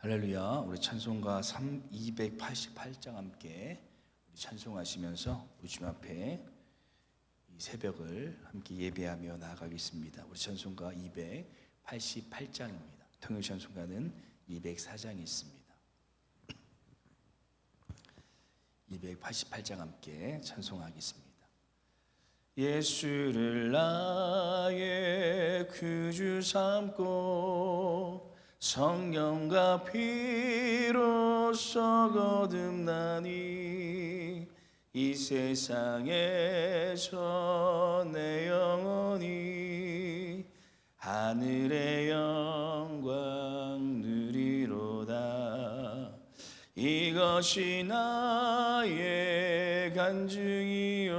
할렐루야. 우리 찬송가 3 288장 함께 우리 찬송하시면서 우리 주님 앞에 이 새벽을 함께 예배하며 나아가겠습니다. 우리 찬송가 288장입니다. 통일 찬송가는 204장이 있습니다. 288장 함께 찬송하겠습니다. 예수를 나의 구주 삼고 성령과 피로써 거듭나니 이 세상에서 내 영혼이 하늘의 영광 누리로다. 이것이 나의 간증이요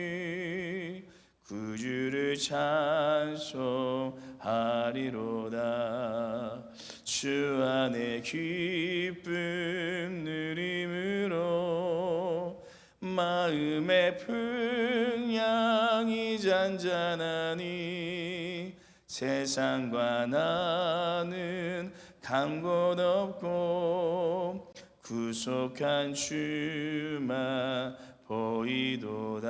구 찬송하리로다. 주 안에 기쁨 누림으로 마음의 풍향이 잔잔하니 세상과 나는 간곳 없고 구속한 주만 보이도다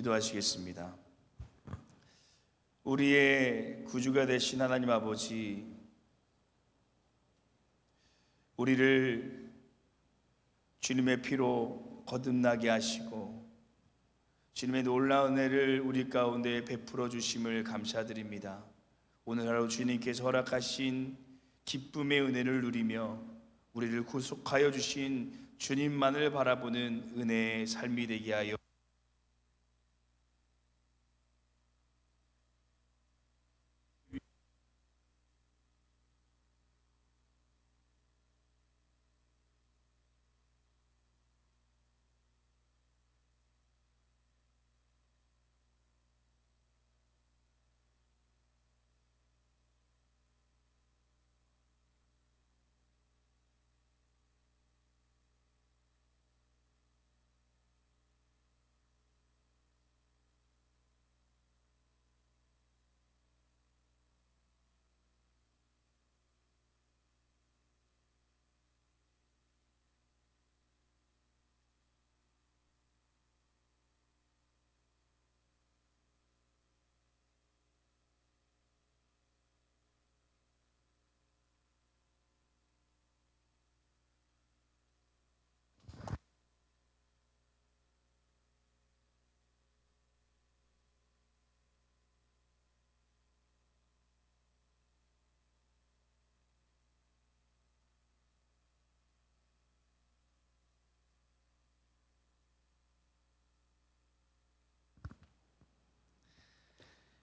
기도하시겠습니다 우리의 구주가 되신 하나님 아버지 우리를 주님의 피로 거듭나게 하시고 주님의 놀라운 은혜를 우리 가운데 베풀어 주심을 감사드립니다. 오늘 하루 주님께서 허락하신 기쁨의 은혜를 누리며 우리를 구속하여 주신 주님만을 바라보는 은혜의 삶이 되게 하여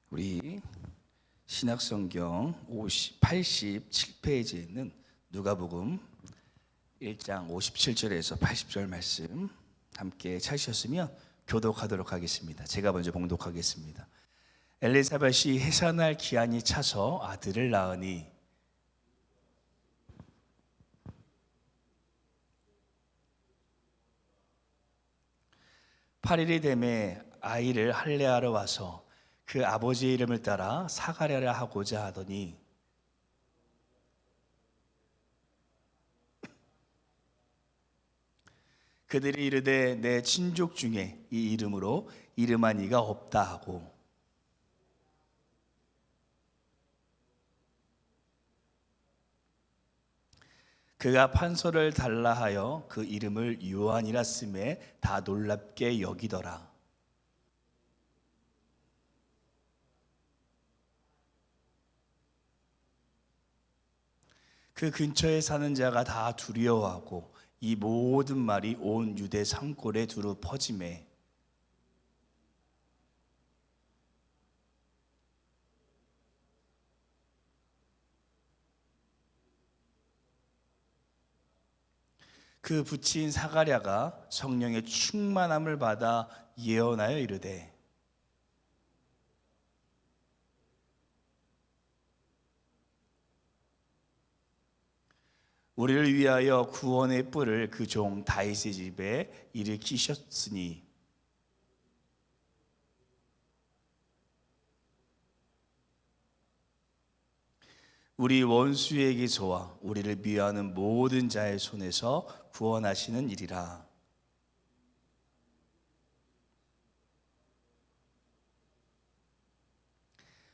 우리 신약성경 50, 87페이지에 있는 누가복음 1장 57절에서 80절 말씀 함께 찾으셨으면 교독하도록 하겠습니다. 제가 먼저 봉독하겠습니다. 엘리사벳이 해산할 기한이 차서 아들을 낳으니 팔일이 되매 아이를 할례하러 와서 그 아버지의 이름을 따라 사가랴라 하고자 하더니 그들이 이르되 내 친족 중에 이 이름으로 이름한 이가 없다 하고 그가 판소를 달라 하여 그 이름을 요한이라 쓰매 다 놀랍게 여기더라. 그 근처에 사는 자가 다 두려워하고 이 모든 말이 온 유대 산골에 두루 퍼짐에 그 붙인 사가랴가 성령의 충만함을 받아 예언하여 이르되 우리를 위하여 구원의 뿔을 그 종 다윗의 집에 일으키셨으니 우리 원수에게서와 우리를 미워하는 모든 자의 손에서 구원하시는 일이라.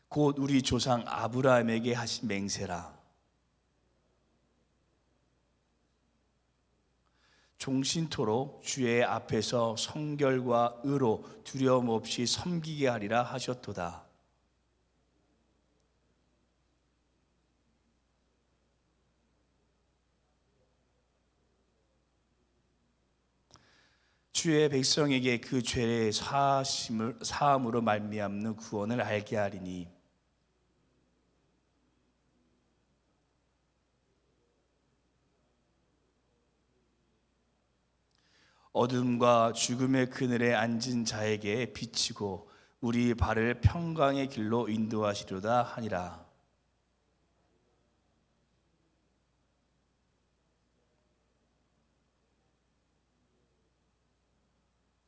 곧 우리 조상 아브라함에게 하신 맹세라. 종신토록 주의 앞에서 성결과 의로 두려움 없이 섬기게 하리라 하셨도다. 주의 백성에게 그 죄의 사심을 사함으로 말미암는 구원을 알게 하리니 어둠과 죽음의 그늘에 앉은 자에게 비치고 우리 발을 평강의 길로 인도하시려다 하니라.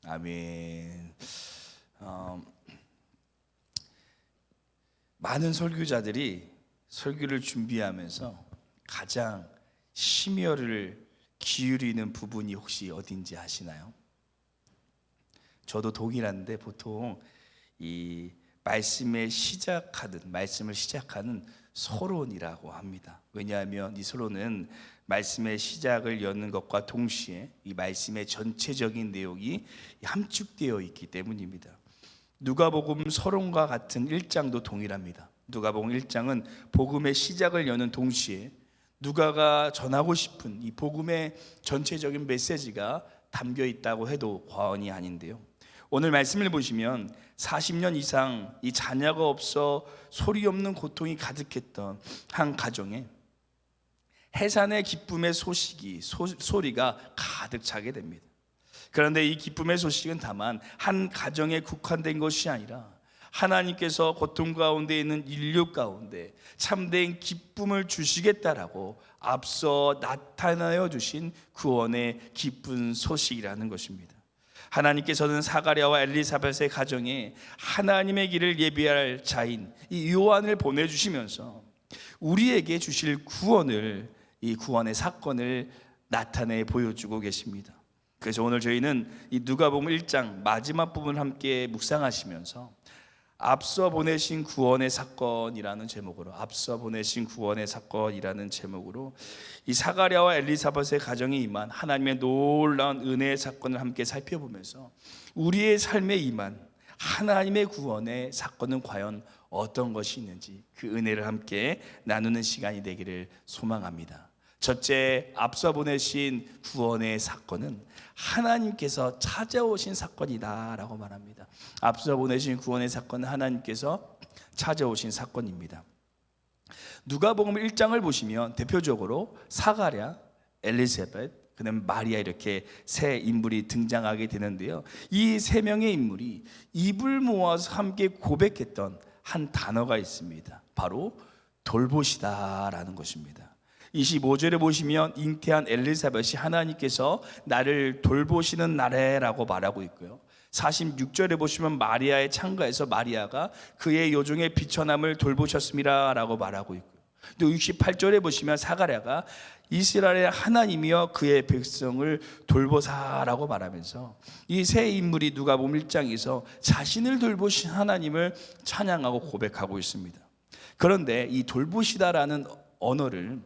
아멘. 어, 많은 설교자들이 설교를 준비하면서 가장 심혈을 기울이는 부분이 혹시 어딘지 아시나요? 저도 동일한데 보통 이 말씀에 시작하든 말씀을 시작하는 서론이라고 합니다. 왜냐하면 이 서론은 말씀의 시작을 여는 것과 동시에 이 말씀의 전체적인 내용이 함축되어 있기 때문입니다. 누가복음 서론과 같은 1장도 동일합니다. 누가복음 1장은 복음의 시작을 여는 동시에 누가가 전하고 싶은 이 복음의 전체적인 메시지가 담겨 있다고 해도 과언이 아닌데요. 오늘 말씀을 보시면 40년 이상 이 자녀가 없어 소리 없는 고통이 가득했던 한 가정에 해산의 기쁨의 소식이 소, 소리가 가득 차게 됩니다. 그런데 이 기쁨의 소식은 다만 한 가정에 국한된 것이 아니라 하나님께서 고통 가운데 있는 인류 가운데 참된 기쁨을 주시겠다라고 앞서 나타나여 주신 구원의 기쁜 소식이라는 것입니다. 하나님께서는 사가랴와 엘리사벳의 가정에 하나님의 길을 예비할 자인 이 요한을 보내 주시면서 우리에게 주실 구원을 이 구원의 사건을 나타내 보여주고 계십니다. 그래서 오늘 저희는 이 누가복음 1장 마지막 부분을 함께 묵상하시면서 앞서 보내신 구원의 사건이라는 제목으로 앞서 보내신 구원의 사건이라는 제목으로 이 사가랴와 엘리사벳의 가정에 임한 하나님의 놀라운 은혜의 사건을 함께 살펴보면서 우리의 삶에 임한 하나님의 구원의 사건은 과연 어떤 것이 있는지 그 은혜를 함께 나누는 시간이 되기를 소망합니다. 첫째 앞서 보내신 구원의 사건은 하나님께서 찾아오신 사건이다라고 말합니다. 앞서 보내신 구원의 사건은 하나님께서 찾아오신 사건입니다. 누가복음 1장을 보시면 대표적으로 사가랴, 엘리세벳, 그다음 마리아 이렇게 세 인물이 등장하게 되는데요. 이 세 명의 인물이 입을 모아서 함께 고백했던 한 단어가 있습니다. 바로 돌보시다라는 것입니다. 25절에 보시면 잉태한 엘리사벳이 하나님께서 나를 돌보시는 나래라고 말하고 있고요. 46절에 보시면 마리아의 창가에서 마리아가 그의 요종의 비천함을 돌보셨습니다라고 말하고 있고요. 또 68절에 보시면 사가랴가 이스라엘의 하나님이여 그의 백성을 돌보사라고 말하면서 이 세 인물이 누가복음 1장에서 자신을 돌보신 하나님을 찬양하고 고백하고 있습니다. 그런데 이 돌보시다라는 언어를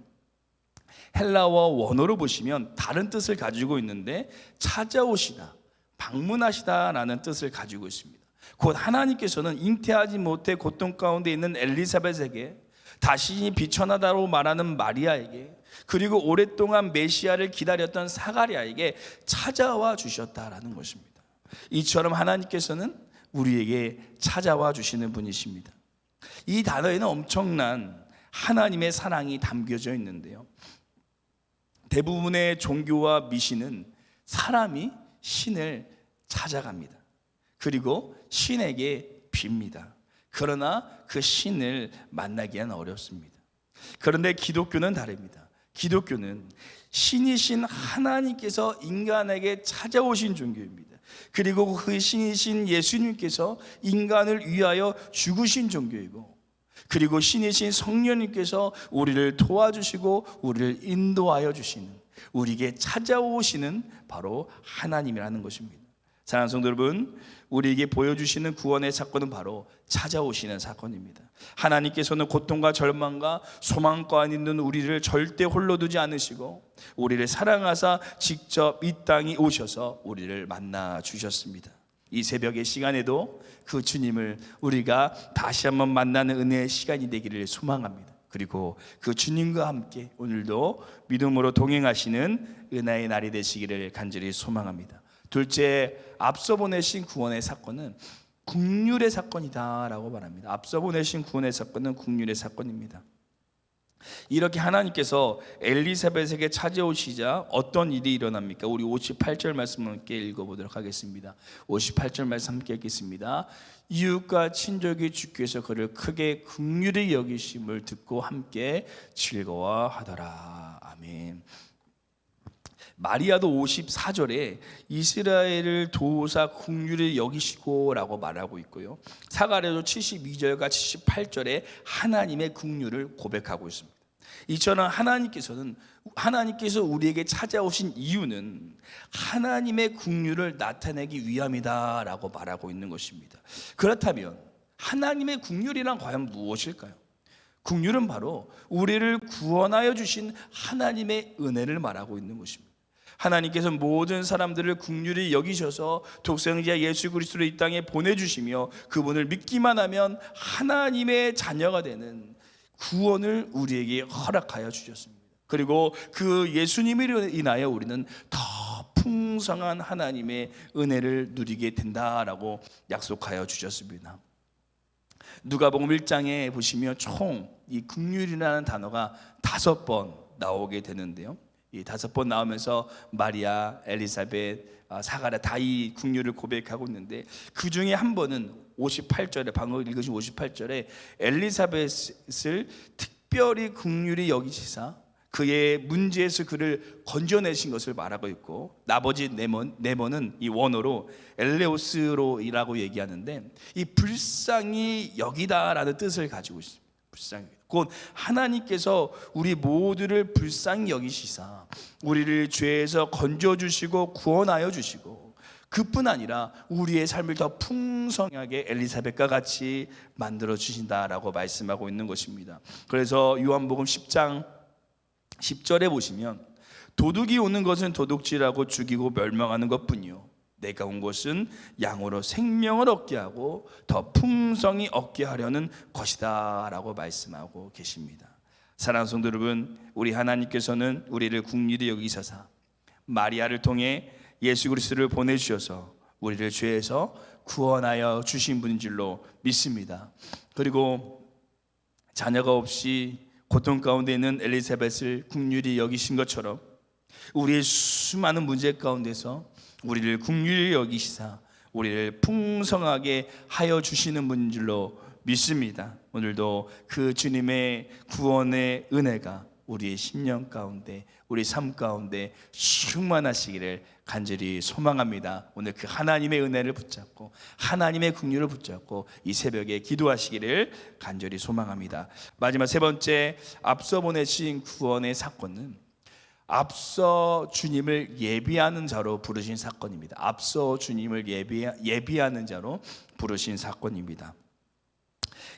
헬라어 원어로 보시면 다른 뜻을 가지고 있는데 찾아오시다, 방문하시다라는 뜻을 가지고 있습니다. 곧 하나님께서는 잉태하지 못해 고통 가운데 있는 엘리사벳에게 다시 비천하다로 말하는 마리아에게 그리고 오랫동안 메시아를 기다렸던 사가랴에게 찾아와 주셨다라는 것입니다. 이처럼 하나님께서는 우리에게 찾아와 주시는 분이십니다. 이 단어에는 엄청난 하나님의 사랑이 담겨져 있는데요. 대부분의 종교와 미신은 사람이 신을 찾아갑니다. 그리고 신에게 빕니다. 그러나 그 신을 만나기는 어렵습니다. 그런데 기독교는 다릅니다. 기독교는 신이신 하나님께서 인간에게 찾아오신 종교입니다. 그리고 그 신이신 예수님께서 인간을 위하여 죽으신 종교이고 그리고 신이신 성령님께서 우리를 도와주시고 우리를 인도하여 주시는 우리에게 찾아오시는 바로 하나님이라는 것입니다. 사랑하는 성도 여러분, 우리에게 보여주시는 구원의 사건은 바로 찾아오시는 사건입니다. 하나님께서는 고통과 절망과 소망과 있는 우리를 절대 홀로 두지 않으시고 우리를 사랑하사 직접 이 땅에 오셔서 우리를 만나 주셨습니다. 이 새벽의 시간에도 그 주님을 우리가 다시 한번 만나는 은혜의 시간이 되기를 소망합니다. 그리고 그 주님과 함께 오늘도 믿음으로 동행하시는 은혜의 날이 되시기를 간절히 소망합니다. 둘째, 앞서 보내신 구원의 사건은 국률의 사건이다라고 말합니다. 앞서 보내신 구원의 사건은 국률의 사건입니다. 이렇게 하나님께서 엘리사벳에게 찾아오시자 어떤 일이 일어납니까? 우리 58절 말씀을 함께 읽어보도록 하겠습니다. 58절 말씀 함께 읽겠습니다. 이웃과 친족이 주께서 그를 크게 긍휼히 여기심을 듣고 함께 즐거워하더라. 아멘. 마리아도 54절에 이스라엘을 도우사 국률을 여기시고라고 말하고 있고요. 사가랴도 72절과 78절에 하나님의 국률을 고백하고 있습니다. 이처럼 하나님께서는 하나님께서 우리에게 찾아오신 이유는 하나님의 국률을 나타내기 위함이다라고 말하고 있는 것입니다. 그렇다면 하나님의 국률이란 과연 무엇일까요? 국률은 바로 우리를 구원하여 주신 하나님의 은혜를 말하고 있는 것입니다. 하나님께서 모든 사람들을 국률이 여기셔서 독생자 예수 그리스도를 이 땅에 보내주시며 그분을 믿기만 하면 하나님의 자녀가 되는 구원을 우리에게 허락하여 주셨습니다. 그리고 그 예수님으로 인하여 우리는 더 풍성한 하나님의 은혜를 누리게 된다라고 약속하여 주셨습니다. 누가복음 1장에 보시면 총이 국률이라는 단어가 다섯 번 나오게 되는데요. 이 다섯 번 나오면서 마리아, 엘리사벳, 아, 사가랴 다이 국률을 고백하고 있는데 그 중에 한 번은 58절에 방금 읽으신 58절에 엘리사벳을 특별히 국률이 여기시사 그의 문제에서 그를 건져내신 것을 말하고 있고 나머지 네, 번, 네 번은 이 원어로 엘레오스로이라고 얘기하는데 이 불쌍히 여기다라는 뜻을 가지고 있습니다. 불쌍히 곧 하나님께서 우리 모두를 불쌍히 여기시사 우리를 죄에서 건져 주시고 구원하여 주시고 그뿐 아니라 우리의 삶을 더 풍성하게 엘리사벳과 같이 만들어 주신다라고 말씀하고 있는 것입니다. 그래서 요한복음 10장 10절에 보시면 도둑이 오는 것은 도둑질하고 죽이고 멸망하는 것뿐이요 내가 온 것은 양으로 생명을 얻게 하고 더 풍성히 얻게 하려는 것이다라고 말씀하고 계십니다. 사랑하는 성도 여러분, 우리 하나님께서는 우리를 국리히 여기셔서 마리아를 통해 예수 그리스도를 보내 주셔서 우리를 죄에서 구원하여 주신 분인 줄로 믿습니다. 그리고 자녀가 없이 고통 가운데 있는 엘리사벳을 국률이 여기신 것처럼 우리의 수많은 문제 가운데서 우리를 국률이 여기시사 우리를 풍성하게 하여 주시는 분인 줄로 믿습니다. 오늘도 그 주님의 구원의 은혜가 우리의 심령 가운데 우리 삶 가운데 충만하시기를 간절히 소망합니다. 오늘 그 하나님의 은혜를 붙잡고 하나님의 긍휼을 붙잡고 이 새벽에 기도하시기를 간절히 소망합니다. 마지막 세 번째 앞서 보내신 구원의 사건은 앞서 주님을 예비하는 자로 부르신 사건입니다. 앞서 주님을 예비, 예비하는 자로 부르신 사건입니다.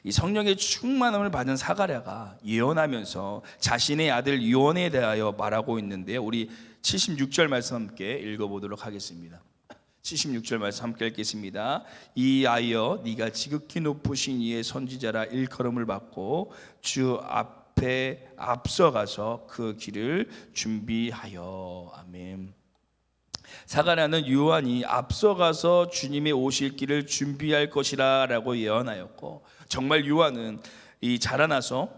이 성령의 충만함을 받은 사가랴가 예언하면서 자신의 아들 요한에 대하여 말하고 있는데요. 우리 76절 말씀 함께 읽어보도록 하겠습니다. 76절 말씀 함께 읽겠습니다. 이 아이여 네가 지극히 높으신 이의 선지자라 일컬음을 받고 주 앞 에 앞서가서 그 길을 준비하여 아멘. 사가랴는 요한이 앞서가서 주님의 오실 길을 준비할 것이라라고 예언하였고 정말 요한은 이 자라나서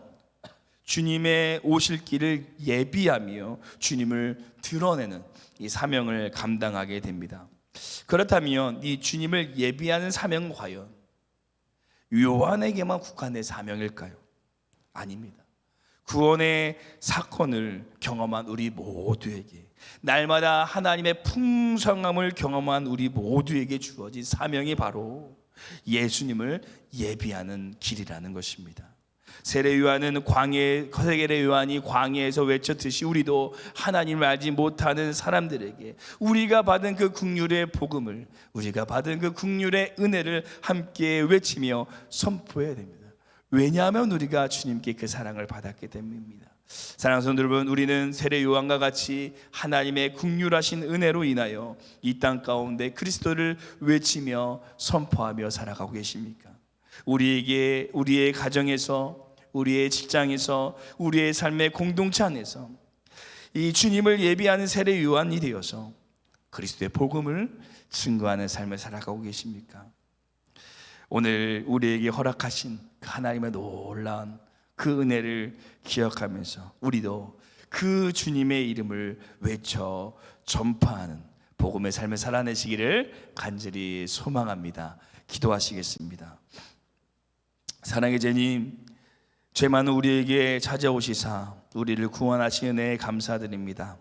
주님의 오실 길을 예비하며 주님을 드러내는 이 사명을 감당하게 됩니다. 그렇다면 이 주님을 예비하는 사명은 과연 요한에게만 국한된 사명일까요? 아닙니다. 구원의 사건을 경험한 우리 모두에게 날마다 하나님의 풍성함을 경험한 우리 모두에게 주어진 사명이 바로 예수님을 예비하는 길이라는 것입니다. 세례 요한은 광해 세례 요한이 광해에서 외쳤듯이 우리도 하나님을 알지 못하는 사람들에게 우리가 받은 그 국률의 복음을 우리가 받은 그 국률의 은혜를 함께 외치며 선포해야 됩니다. 왜냐하면 우리가 주님께 그 사랑을 받았기 때문입니다. 사랑하는 여러분, 우리는 세례 요한과 같이 하나님의 국률하신 은혜로 인하여 이 땅 가운데 그리스도를 외치며 선포하며 살아가고 계십니까? 우리에게 우리의 가정에서 우리의 직장에서 우리의 삶의 공동체 안에서 이 주님을 예비하는 세례 요한이 되어서 그리스도의 복음을 증거하는 삶을 살아가고 계십니까? 오늘 우리에게 허락하신 그 하나님의 놀라운 그 은혜를 기억하면서 우리도 그 주님의 이름을 외쳐 전파하는 복음의 삶을 살아내시기를 간절히 소망합니다. 기도하시겠습니다. 사랑의 제님, 죄 많은 우리에게 찾아오시사 우리를 구원하신 은혜에 감사드립니다.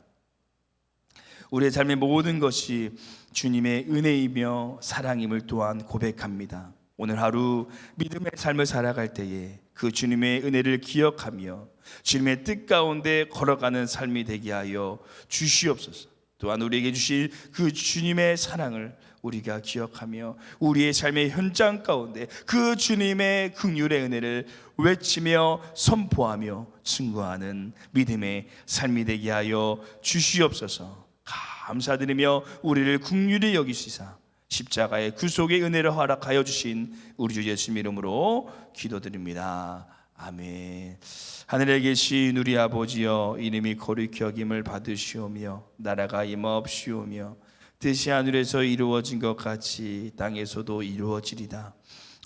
우리의 삶의 모든 것이 주님의 은혜이며 사랑임을 또한 고백합니다. 오늘 하루 믿음의 삶을 살아갈 때에 그 주님의 은혜를 기억하며 주님의 뜻 가운데 걸어가는 삶이 되게 하여 주시옵소서. 또한 우리에게 주신 그 주님의 사랑을 우리가 기억하며 우리의 삶의 현장 가운데 그 주님의 긍휼의 은혜를 외치며 선포하며 증거하는 믿음의 삶이 되게 하여 주시옵소서. 감사드리며 우리를 긍휼히 여기시사 십자가의 구속의 은혜를 허락하여 주신 우리 주 예수님 이름으로 기도드립니다. 아멘. 하늘에 계신 우리 아버지여 이름이 거룩히 여김을 받으시오며 나라가 임하옵시오며 뜻이 하늘에서 이루어진 것 같이 땅에서도 이루어지리다.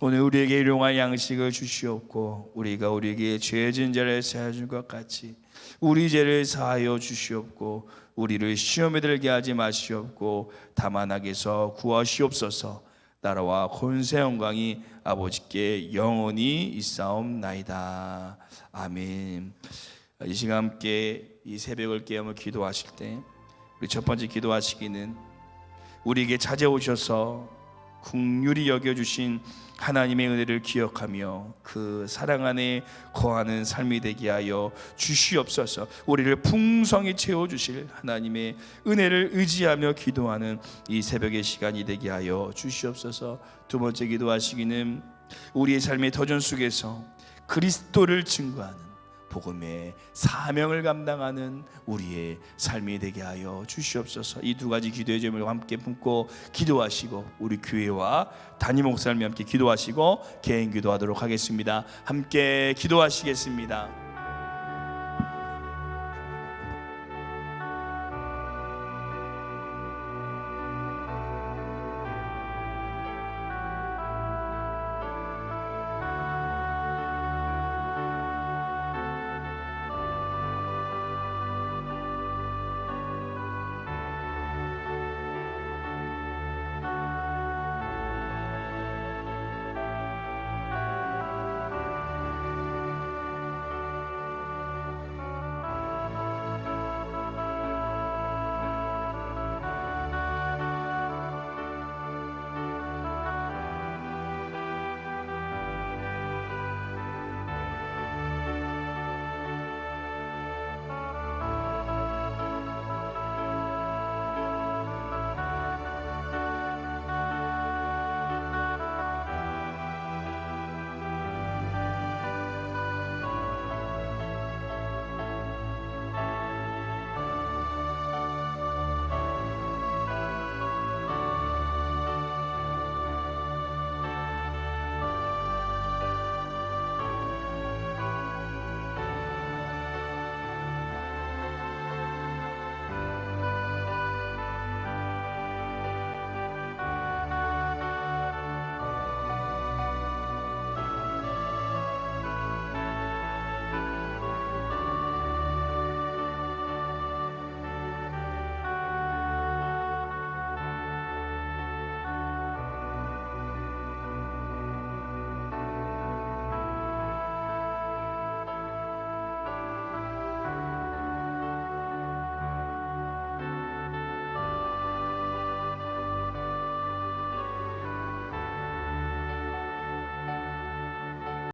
오늘 우리에게 일용할 양식을 주시옵고 우리가 우리에게 죄진 자를 사하여 준것 같이 우리 죄를 사하여 주시옵고 우리를 시험에 들게 하지 마시옵고 다만 악에서 구하시옵소서. 나라와 권세 영광이 아버지께 영원히 있사옵나이다. 아멘. 이 시간 함께 이 새벽을 깨우며 기도하실 때 우리 첫 번째 기도하시기는 우리에게 찾아오셔서 국률이 여겨주신 하나님의 은혜를 기억하며 그 사랑 안에 거하는 삶이 되게 하여 주시옵소서. 우리를 풍성히 채워 주실 하나님의 은혜를 의지하며 기도하는 이 새벽의 시간이 되게 하여 주시옵소서. 두 번째 기도하시기는 우리의 삶의 도전 속에서 그리스도를 증거하는 복음의 사명을 감당하는 우리의 삶이 되게 하여 주시옵소서. 이 두 가지 기도의 점을 함께 품고 기도하시고 우리 교회와 담임 목사님 함께 기도하시고 개인 기도하도록 하겠습니다. 함께 기도하시겠습니다.